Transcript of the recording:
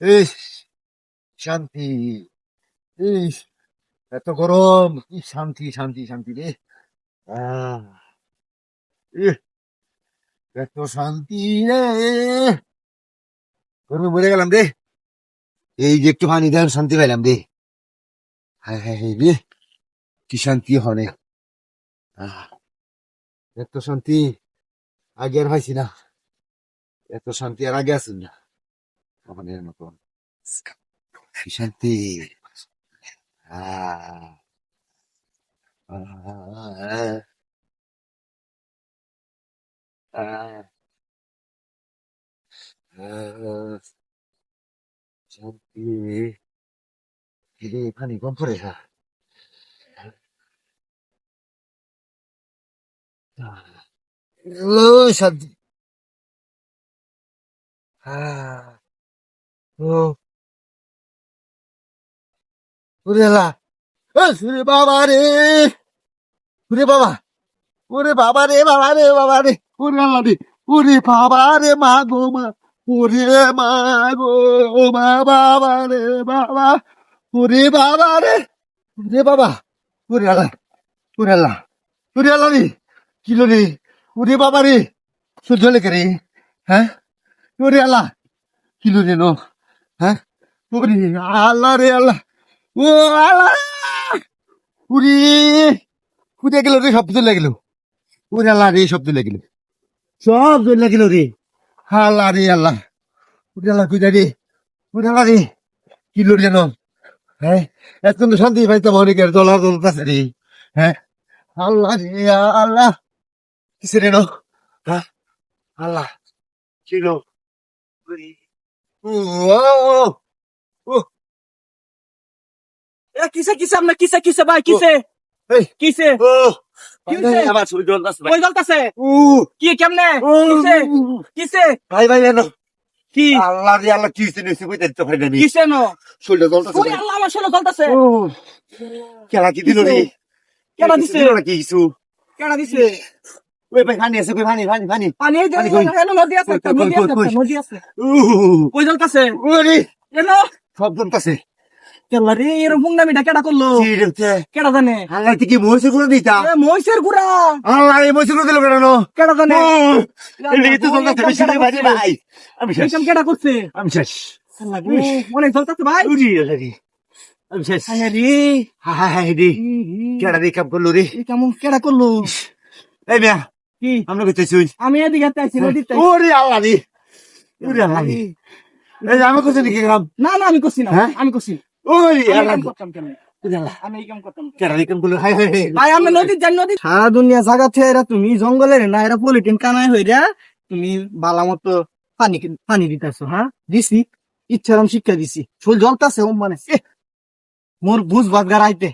ইস, শান্তি, ইস, এত গরম কি শান্তি শান্তি শান্তি রে। এত শান্তি রে। গরমে মরে গেলাম রে। এই যে একটু পানি দেন, শান্তি পাইলাম রে। হায় হায় হায় রে, কি শান্তি হনে এত শান্তি, আগে আর হয়েছি না। এত শান্তি আর আগে আছেন না। আমাদের মতন কি শান্তি আহ, আহ, আহ, আহ, শান্তি ఇది পানি কম পড়ে হ্যাঁ ও শান্তি আহ, ও। ওরে বাবা রে। ওরে বাবা। ওরে বাবা রে বাবা রে বাবা রে। ওরে আল্লাহ রে। ওরে বাবা রে মা গো মা। ওরে মা গো মা বাবা রে বাবা। ওরে বাবা রে। ওরে বাবা। ওরে আল্লাহ। ওরে আল্লাহ। ওরে আল্লাহ রে। কিলো রে? ওরে বাবা রে। সহ্য লেগে রে হ্যাঁ? ওরে আল্লাহ। কিলো রে নো? হ্যাঁ? ওরে আল্লাহ রে আল্লাহ। ও আল্লাহ! উরি! ফুটে গেল রে? সব চলে গেল। ওরে আল্লাহ রে সব চলে গেল। সব চলে গেল রে। আল্লাহ রে আল্লাহ। রে? রে। কিলো রে নো হ্যাঁ? শান্তি পাইতাম অনেকের দলা দলতাছে রে। হ্যাঁ? আল্লাহ রে আল্লাহ। কিসে রে নো হ্যাঁ? আল্লাহ। কিলো কিসে কিসে আপনার কিসে কিসে ভাই কিসে? কিসে? আমার ছবি জ্বলতাছে ভাই। জ্বলতাছে কি কেমনে? কিসে? কিসে? ভাই ভাই জানো কি? আল্লাহ রে আল্লাহ কি হইছে নিছে পারি না কিসে নো? শরীরটা জ্বলতাছে ওরে আল্লাহ আমার শোনো জ্বলতাছে? কেলা কি দিল রে? কেডা দিছে? কেডা দিছে? ওই ভাই পানি আছে কই পানি পানি পানি পানি এই যে পানি কই? হেলো নদী আছে একটা, কই, কই, নদী আছে নদী আছে। কই জ্বলতাছে? ওরে। এলো সব জ্বলতাছে। কেলা রে এরকম নামিটা কেডা করল? কেডা জানে? আল্লাহ কি মহিষে করে দিতা? এ মহিষের গুড়া। আল্লাহ এই মহিষে করে দিল কেন কেডা জানে? ও তো জ্বলতাছে বেশি রে ভাই ভাই। আমি শেষ। এইসব কেডা করছে? আমি শেষ। আল্লাহ গো, অনেক জ্বলতাছে ভাই। উরি রে। আমি শেষ। হায় রে। হায় হায় রে। কেডা রে কাম করল রে? এই কেমন কেডা করল? এই মিয়া কি? আমরা কইতে আমি এদিকে আইছি ওরে আল্লাহ রে। ওরে আল্লাহ রে। এই আমি কইতে নাকি কাম না না আমি করছি না। হ্যাঁ? আমি করছি না। ওরে আল্লাহ। কাম করতাম কেন? সারা দুনিয়া এরা তুমি জঙ্গলের না এরা পলিটিন কানায় হইরা তুমি বালা মতো পানি পানি দিতেছো হ্যাঁ? দিছি ইচ্ছারাম শিক্ষা দিছি। জ্বলতাছে ও মানে মোর বুঝ বাদ গারাইতে